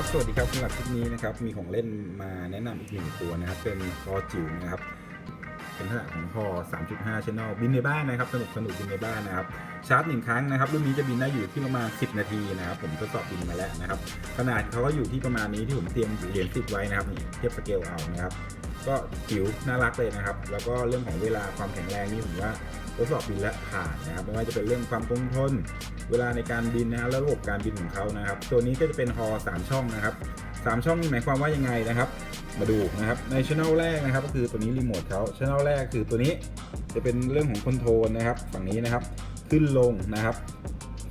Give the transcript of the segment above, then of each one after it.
ครับ สวัสดีครับสำหรับคลิปนี้นะครับ มีของเล่นมาแนะนำอีกหนึ่งตัวนะครับ เป็นพอจิ๋วนะครับ เป็นขนาดของพอ3.5 Channel บินในบ้านนะครับ สนุกสนุกบินในบ้านนะครับ ชาร์จหนึ่งครั้งนะครับ รุ่นนี้จะบินได้อยู่ที่ประมาณ 10 นาทีนะครับ ผมทดสอบบินมาแล้วนะครับ ขนาดเขาก็อยู่ที่ประมาณนี้ที่ผมเตรียมเหรียญ10ไว้นะครับนี่เทียบสเกลเอานะครับ ก็จิ๋วน่ารักเลยนะครับ แล้วก็เรื่องของเวลาความแข็งแรงนี่ผมว่า ทดสอบบินและผ่านนะครับไม่ว่าจะเป็นเรื่องความคงทน เวลาในการบินนะฮะแล้วระบบการบินของเขานะครับ ตัวนี้ก็จะเป็นฮอ3ช่องนะครับ3ช่องนี่หมายความว่ายังไงนะครับ มาดูนะครับในช่องแรกนะครับ ก็คือตัวนี้รีโมทเขาช่องแรกคือตัวนี้จะเป็นเรื่องของคอนโทรลนะครับ ฝั่งนี้นะครับ ขึ้นลงนะครับ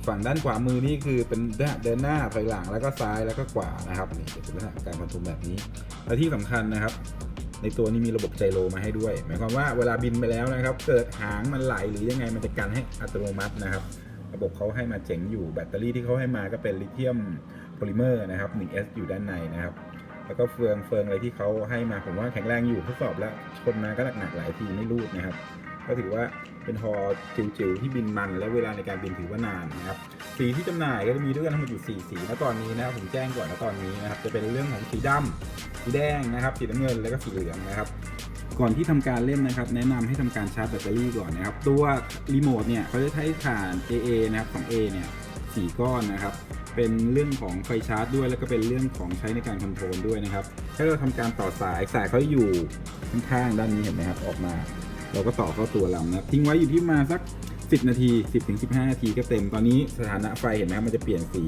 ฝั่งด้านขวามือนี่คือเป็นเดินหน้าถอยหลังแล้วก็ซ้ายแล้วก็ขวานะครับนี่จะเป็นลักษณะการคอนโทรลแบบนี้และที่สำคัญนะครับ ในตัวนี้มีระบบไจโรมาให้ด้วย หมายความว่าเวลาบินไปแล้วนะครับ เกิดหางมันไหลหรือยังไงมันจะกันให้อัตโนมัตินะครับ ระบบเขาให้มาเจ๋งอยู่แบตเตอรี่ที่เขาให้มาก็เป็นลิเธียมโพลิเมอร์นะครับ 1S อยู่ด้านในนะครับ แล้วก็เฟืองเฟืองอะไรที่เขาให้มาผมว่าแข็งแรงอยู่ทดสอบแล้วชนมาก็หนักๆหลายทีไม่รูดนะครับ ก็ถือว่า เป็นฮอจิ๋วๆที่บินมันและเวลาในการบินถือว่านานนะครับสีที่จำหน่ายก็จะมีด้วยกันทั้งหมดอยู่4สีนะตอนนี้นะครับผมแจ้งก่อนนะตอนนี้นะครับจะเป็นเรื่องของสีดำสีแดงนะครับสีน้ำเงินแล้วก็สีเหลืองนะครับก่อนที่ทำการเล่นนะครับ แนะนำให้ทำการชาร์จแบตเตอรี่ก่อนนะครับ ตัวรีโมทเนี่ยเขาจะใช้ถ่าน AA นะครับของ A เนี่ยสี่ก้อนนะครับ เป็นเรื่องของไฟชาร์จด้วย แล้วก็เป็นเรื่องของใช้ในการคอนโทรลด้วยนะครับ ถ้าเราทำการต่อสายสายเขาอยู่ข้างๆด้านนี้เห็นไหมครับออกมา เราก็ต่อเข้าตัวลำนะครับทิ้งไว้อยู่ที่มาสัก 10 นาที 10ถึง15 นาทีก็เต็มตอนนี้สถานะไฟเห็นไหมครับมันจะเปลี่ยนสี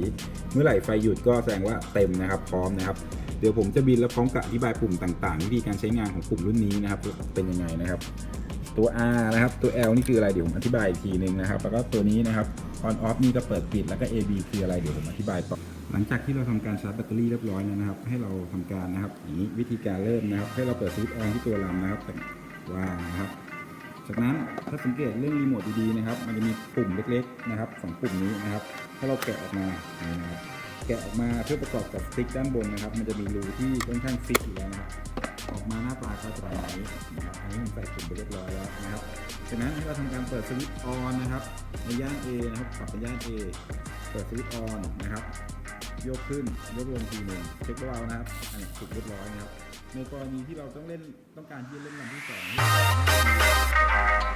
เมื่อไหร่ไฟหยุดก็แสดงว่าเต็มนะครับพร้อมนะครับเดี๋ยวผมจะบินแล้วพร้อมกับอธิบายปุ่มต่างๆวิธีการใช้งานของปุ่มรุ่นนี้นะครับเป็นยังไงนะครับตัว R นะครับ ตัว L นี่คืออะไร เดี๋ยวผมอธิบายอีกทีหนึงนะครับ แล้วก็ตัวนี้นะครับ on off นี่ก็เปิดปิด แล้วก็ AB คืออะไร เดี๋ยวผมอธิบายต่อ หลังจากที่เราทำการชาร์จแบตเตอรี่เรียบร้อยแล้วนะครับ ให้เราทำการนะครับอย่างนี้วิธีการเริ่มนะครับ ให้เราเปิดสวิตช์ออนที่ตัวลำนะครับว่านะครับ จากนั้นถ้าสังเกตเรื่องรีโมทดีๆนะครับ มันจะมีปุ่มเล็กๆนะครับสองปุ่มนี้นะครับ ถ้าเราแกะออกมานี่นะครับแกะออกมาเพื่อประกอบกับสติ๊กด้านบนนะครับ มันจะมีรูที่ค่อนข้างฟิกอยู่แล้วนะครับออกมาหน้าตาก็จะประมาณนี้นะครับอันนี้ผมใส่ปุ่มไปเรียบร้อยแล้วนะครับจากนั้นให้เราทำการเปิดสวิตช์ออนนะครับในย่าน A นะครับปรับในย่าน A เปิดสวิตช์ออนนะครับยกขึ้นยกลงทีหนึ่งเช็คเบานะครับอันนี้ถูกเรียบร้อยนะครับในกรณีที่เราต้องเล่นต้องการที่จะเล่นลำที่สอง thank you